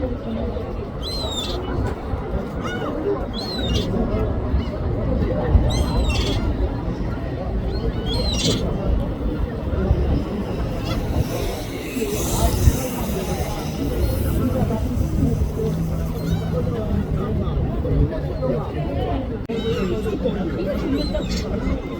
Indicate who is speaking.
Speaker 1: 이거 준비했다고 말하는 거야.